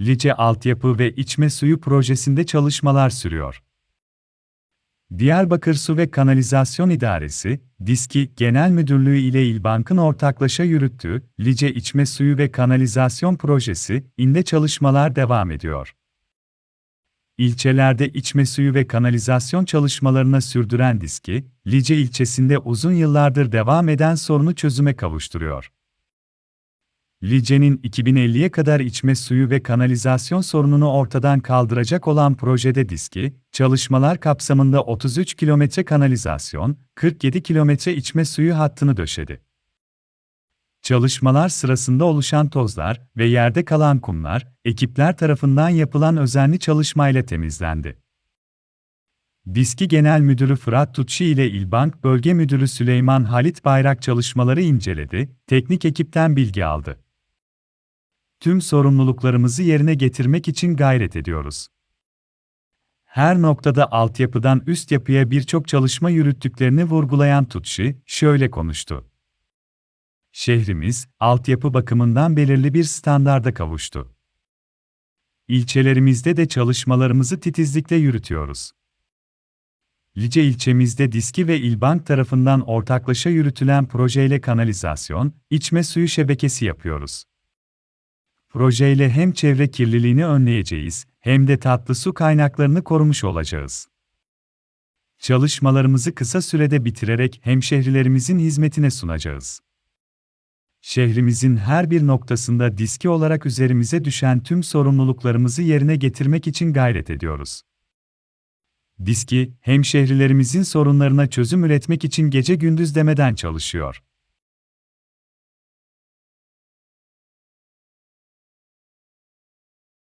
Lice Altyapı ve İçme Suyu Projesi'nde çalışmalar sürüyor. Diyarbakır Su ve Kanalizasyon İdaresi, DİSKİ Genel Müdürlüğü ile İlbank'ın ortaklaşa yürüttüğü Lice İçme Suyu ve Kanalizasyon Projesi, inde çalışmalar devam ediyor. İlçelerde içme suyu ve kanalizasyon çalışmalarına sürdüren DİSKİ, Lice ilçesinde uzun yıllardır devam eden sorunu çözüme kavuşturuyor. Lice'nin 2050'ye kadar içme suyu ve kanalizasyon sorununu ortadan kaldıracak olan projede diski, çalışmalar kapsamında 33 kilometre kanalizasyon, 47 kilometre içme suyu hattını döşedi. Çalışmalar sırasında oluşan tozlar ve yerde kalan kumlar, ekipler tarafından yapılan özenli çalışmayla temizlendi. Diski Genel Müdürü Fırat Tutçi ile İlbank Bölge Müdürü Süleyman Halit Bayrak çalışmaları inceledi, teknik ekipten bilgi aldı tüm sorumluluklarımızı yerine getirmek için gayret ediyoruz. Her noktada altyapıdan üst yapıya birçok çalışma yürüttüklerini vurgulayan Tutşi, şöyle konuştu. Şehrimiz, altyapı bakımından belirli bir standarda kavuştu. İlçelerimizde de çalışmalarımızı titizlikle yürütüyoruz. Lice ilçemizde Diski ve İlbank tarafından ortaklaşa yürütülen projeyle kanalizasyon, içme suyu şebekesi yapıyoruz. Projeyle hem çevre kirliliğini önleyeceğiz, hem de tatlı su kaynaklarını korumuş olacağız. Çalışmalarımızı kısa sürede bitirerek hemşehrilerimizin hizmetine sunacağız. Şehrimizin her bir noktasında diski olarak üzerimize düşen tüm sorumluluklarımızı yerine getirmek için gayret ediyoruz. Diski, hemşehrilerimizin sorunlarına çözüm üretmek için gece gündüz demeden çalışıyor.